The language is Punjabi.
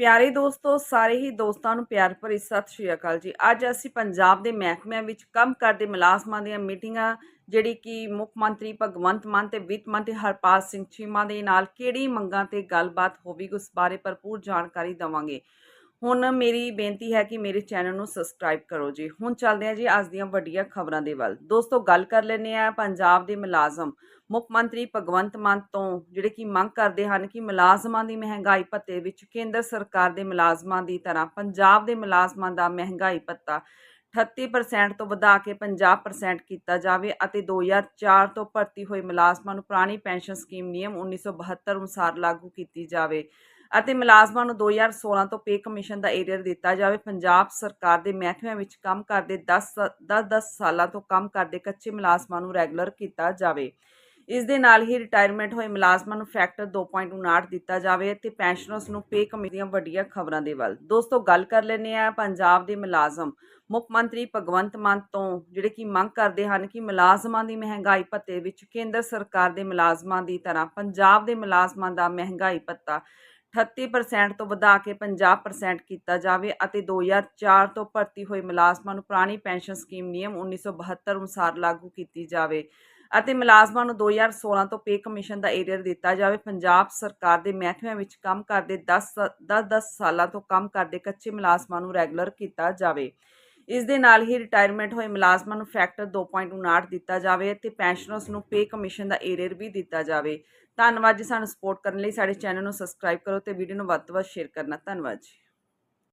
ਪਿਆਰੇ ਦੋਸਤੋ, ਸਾਰੇ ਹੀ ਦੋਸਤਾਂ ਨੂੰ ਪਿਆਰ ਭਰੀ ਸਤਿ ਸ਼੍ਰੀ ਅਕਾਲ ਜੀ। ਅੱਜ ਅਸੀਂ ਪੰਜਾਬ ਦੇ ਮਹਿਕਮਿਆਂ ਵਿੱਚ ਕੰਮ ਕਰਦੇ ਮੁਲਾਜ਼ਮਾਂ ਦੀਆਂ ਮੀਟਿੰਗਾਂ, ਜਿਹੜੀ ਕਿ ਮੁੱਖ ਮੰਤਰੀ ਭਗਵੰਤ ਮਾਨ ਤੇ ਵਿੱਤ ਮੰਤਰੀ ਹਰਪਾਲ ਸਿੰਘ ਚੀਮਾ ਦੇ ਨਾਲ ਕਿਹੜੀ ਮੰਗਾਂ ਤੇ ਗੱਲਬਾਤ ਹੋਵੇਗੀ ਉਸ ਬਾਰੇ ਭਰਪੂਰ ਜਾਣਕਾਰੀ ਦਵਾਂਗੇ। ਹੁਣ ਮੇਰੀ ਬੇਨਤੀ ਹੈ ਕਿ ਮੇਰੇ ਚੈਨਲ ਨੂੰ ਸਬਸਕ੍ਰਾਈਬ ਕਰੋ ਜੀ। ਹੁਣ ਚੱਲਦੇ ਹਾਂ ਜੀ ਅੱਜ ਦੀਆਂ ਵੱਡੀਆਂ ਖਬਰਾਂ ਦੇ ਵੱਲ। ਦੋਸਤੋ, ਗੱਲ ਕਰ ਲੈਂਦੇ ਆ ਪੰਜਾਬ ਦੇ ਮੁਲਾਜ਼ਮ। ਮੁੱਖ ਮੰਤਰੀ ਭਗਵੰਤ ਮਾਨ ਤੋਂ ਜਿਹੜੇ ਕਿ ਮੰਗ ਕਰਦੇ ਹਨ ਕਿ ਮੁਲਾਜ਼ਮਾਂ ਦੀ ਮਹਿੰਗਾਈ ਭੱਤੇ ਵਿੱਚ ਕੇਂਦਰ ਸਰਕਾਰ ਦੇ ਮੁਲਾਜ਼ਮਾਂ ਦੀ ਤਰ੍ਹਾਂ ਪੰਜਾਬ ਦੇ ਮੁਲਾਜ਼ਮਾਂ ਦਾ ਮਹਿੰਗਾਈ ਭੱਤਾ 38% ਤੋਂ ਵਧਾ ਕੇ 50% ਕੀਤਾ ਜਾਵੇ ਅਤੇ 2004 ਤੋਂ ਭਰਤੀ ਹੋਏ ਮੁਲਾਜ਼ਮਾਂ ਨੂੰ ਪੁਰਾਣੀ ਪੈਨਸ਼ਨ ਸਕੀਮ ਨਿਯਮ 1972 ਅਨੁਸਾਰ ਲਾਗੂ ਕੀਤੀ ਜਾਵੇ। ਅਤੇ ਮੁਲਾਜ਼ਮਾਂ ਨੂੰ 2016 ਤੋਂ ਪੇ ਕਮਿਸ਼ਨ ਦਾ ਏਰੀਅਰ ਦਿੱਤਾ ਜਾਵੇ। ਪੰਜਾਬ ਸਰਕਾਰ ਦੇ ਮਹਿਕਮਿਆਂ ਵਿੱਚ ਕੰਮ ਕਰਦੇ 10 10 ਸਾਲਾਂ ਤੋਂ ਕੰਮ ਕਰਦੇ ਕੱਚੇ ਮੁਲਾਜ਼ਮਾਂ ਨੂੰ ਰੈਗੂਲਰ ਕੀਤਾ ਜਾਵੇ। ਇਸ ਦੇ ਨਾਲ ਹੀ ਰਿਟਾਇਰਮੈਂਟ ਹੋਏ ਮੁਲਾਜ਼ਮਾਂ ਨੂੰ ਫੈਕਟਰ 2.59 ਦਿੱਤਾ ਜਾਵੇ ਤੇ ਪੈਨਸ਼ਨਰਸ ਨੂੰ ਪੇ ਕਮੀ ਦੀਆਂ ਵੱਡੀਆਂ ਖਬਰਾਂ ਦੇ ਵੱਲ। ਦੋਸਤੋ, ਗੱਲ ਕਰ ਲੈਂਦੇ ਆ ਪੰਜਾਬ ਦੇ ਮੁਲਾਜ਼ਮ। ਮੁੱਖ ਮੰਤਰੀ ਭਗਵੰਤ ਮਾਨ ਤੋਂ ਜਿਹੜੇ ਕਿ ਮੰਗ ਕਰਦੇ ਹਨ ਕਿ ਮੁਲਾਜ਼ਮਾਂ ਦੀ ਮਹਿੰਗਾਈ ਭੱਤੇ ਵਿੱਚ ਕੇਂਦਰ ਸਰਕਾਰ ਦੇ ਮੁਲਾਜ਼ਮਾਂ ਦੀ ਤਰ੍ਹਾਂ ਪੰਜਾਬ ਦੇ ਮੁਲਾਜ਼ਮਾਂ ਦਾ ਮਹਿੰਗਾਈ ਭੱਤਾ 38% ਤੋਂ ਵਧਾ ਕੇ 50% ਕੀਤਾ ਜਾਵੇ ਅਤੇ 2004 ਤੋਂ ਭਰਤੀ ਹੋਏ ਮੁਲਾਜ਼ਮਾਂ ਨੂੰ ਪੁਰਾਣੀ ਪੈਨਸ਼ਨ ਸਕੀਮ ਨਿਯਮ 1972 ਅਨੁਸਾਰ ਲਾਗੂ ਕੀਤੀ ਜਾਵੇ ਅਤੇ ਮੁਲਾਜ਼ਮਾਂ ਨੂੰ 2016 ਤੋਂ ਪੇ ਕਮਿਸ਼ਨ ਦਾ ਏਰੀਅਰ ਦਿੱਤਾ ਜਾਵੇ। ਪੰਜਾਬ ਸਰਕਾਰ ਦੇ ਮਹਿਕਮਿਆਂ ਵਿੱਚ ਕੰਮ ਕਰਦੇ 10 10 ਸਾਲਾਂ ਤੋਂ ਕੰਮ ਕਰਦੇ ਕੱਚੇ ਮੁਲਾਜ਼ਮਾਂ ਨੂੰ ਰੈਗੂਲਰ ਕੀਤਾ ਜਾਵੇ। ਇਸ ਦੇ ਨਾਲ ਹੀ ਰਿਟਾਇਰਮੈਂਟ ਹੋਏ ਮੁਲਾਜ਼ਮਾਂ ਨੂੰ ਫੈਕਟਰ 2.59 ਦਿੱਤਾ ਜਾਵੇ ਅਤੇ ਪੈਨਸ਼ਨਰਸ ਨੂੰ ਪੇ ਕਮਿਸ਼ਨ ਦਾ ਏਰੀਅਰ ਵੀ ਦਿੱਤਾ ਜਾਵੇ। ਧੰਨਵਾਦ ਜੀ ਸਾਨੂੰ ਸਪੋਰਟ ਕਰਨ ਲਈ। ਸਾਡੇ ਚੈਨਲ ਨੂੰ ਸਬਸਕ੍ਰਾਈਬ ਕਰੋ ਤੇ ਵੀਡੀਓ ਨੂੰ ਵੱਧ ਤੋਂ ਵੱਧ ਸ਼ੇਅਰ ਕਰਨਾ। ਧੰਨਵਾਦ ਜੀ।